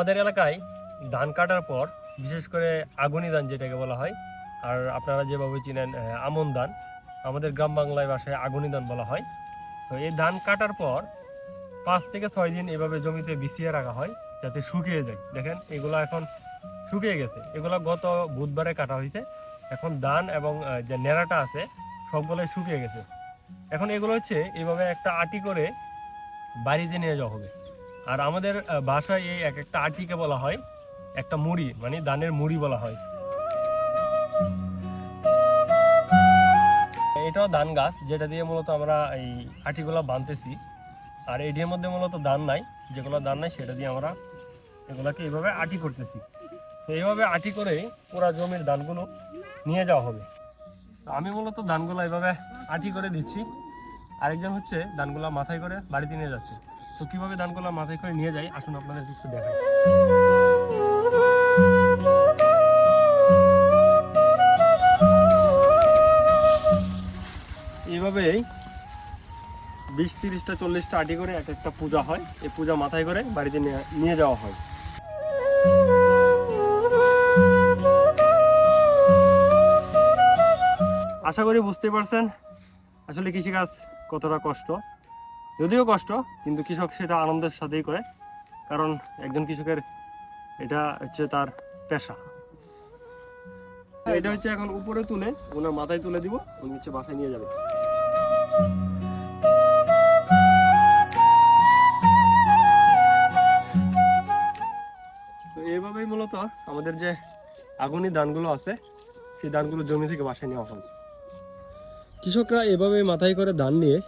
আমাদের এলাকায় ধান কাটার পর বিশেষ করে আগুনি ধান যেটাকে বলা হয়, আর আপনারা যেভাবে চিনেন আমন ধান, আমাদের গ্রাম বাংলায় ভাষায় আগুনি ধান বলা হয়। তো এই ধান কাটার পর পাঁচ থেকে ছয় দিন এভাবে জমিতে বিছিয়ে রাখা হয় যাতে শুকিয়ে যায়। দেখেন, এগুলো এখন শুকিয়ে গেছে। এগুলো গত বুধবারে কাটা হয়েছে। এখন ধান এবং যে নেড়াটা আছে, সবগুলোই শুকিয়ে গেছে। এখন এগুলো হচ্ছে এভাবে একটা আটি করে বাড়িতে নিয়ে যাওয়া হবে। আর আমাদের ভাষায় এই এক একটা আটিকে বলা হয়, একটা মুড়ি মানে ধানের মুড়ি বলা হয়। এটাও ধান গাছ, যেটা দিয়ে মূলত আমরা এই আটিগুলো বাঁধতেছি আর এটির মধ্যে মূলত ধান নাই, যেগুলো ধান নাই, সেটা দিয়ে আমরা এগুলাকে এইভাবে আটি করতেছি। তো এইভাবে আটি করে পুরা জমির ধানগুলো নিয়ে যাওয়া হবে। আমি মূলত ধানগুলো এইভাবে আটি করে দিচ্ছি। আরেকজন হচ্ছে ধানগুলো মাথায় করে বাড়িতে নিয়ে যাচ্ছে। তো কীভাবে ধানগুলো মাথায় করে নিয়ে যাই, আসুন আপনাদের একটু দেখাই। এইভাবেই বিশ, তিরিশটা, চল্লিশটা আটি করে এক একটা পূজা হয়। এই পূজা মাথায় করে বাড়িতে নিয়ে যাওয়া হয়। আশা করি বুঝতে পারছেন আসলে কৃষিকাজ কতটা কষ্ট। যদিও কষ্ট, কিন্তু কৃষক সেটা আনন্দের সাথেই করে। কারণ একজন কৃষকের এটা হচ্ছে তার পেশা। এটা হচ্ছে এখন উপরে তুলে, ওনার মাথায় তুলে দিব, উনি হচ্ছে বাসায় নিয়ে যাবে। এইভাবেই মূলত আমাদের যে আগুনি ধানগুলো আছে, সেই ধানগুলো জমি থেকে বাসায় নেওয়া হয়। কৃষকরা এভাবে মাথায় করে ধান নিয়ে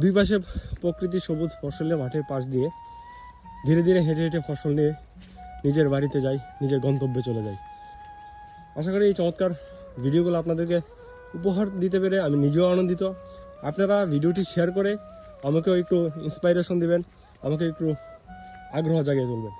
দুই পাশে প্রকৃতি সবুজ ফসলের মাঠের পাশ দিয়ে ধীরে ধীরে হেঁটে হেঁটে ফসল নিয়ে নিজের বাড়িতে যাই, নিজের গন্তব্যে চলে যাই। আশা করি এই চমৎকার ভিডিওগুলো আপনাদেরকে উপহার দিতে পেরে আমি নিজেও আনন্দিত। আপনারা ভিডিওটি শেয়ার করে আমাকেও একটু ইন্সপাইরেশন দিবেন, আমাকে একটু আগ্রহ জাগিয়ে তুলবেন।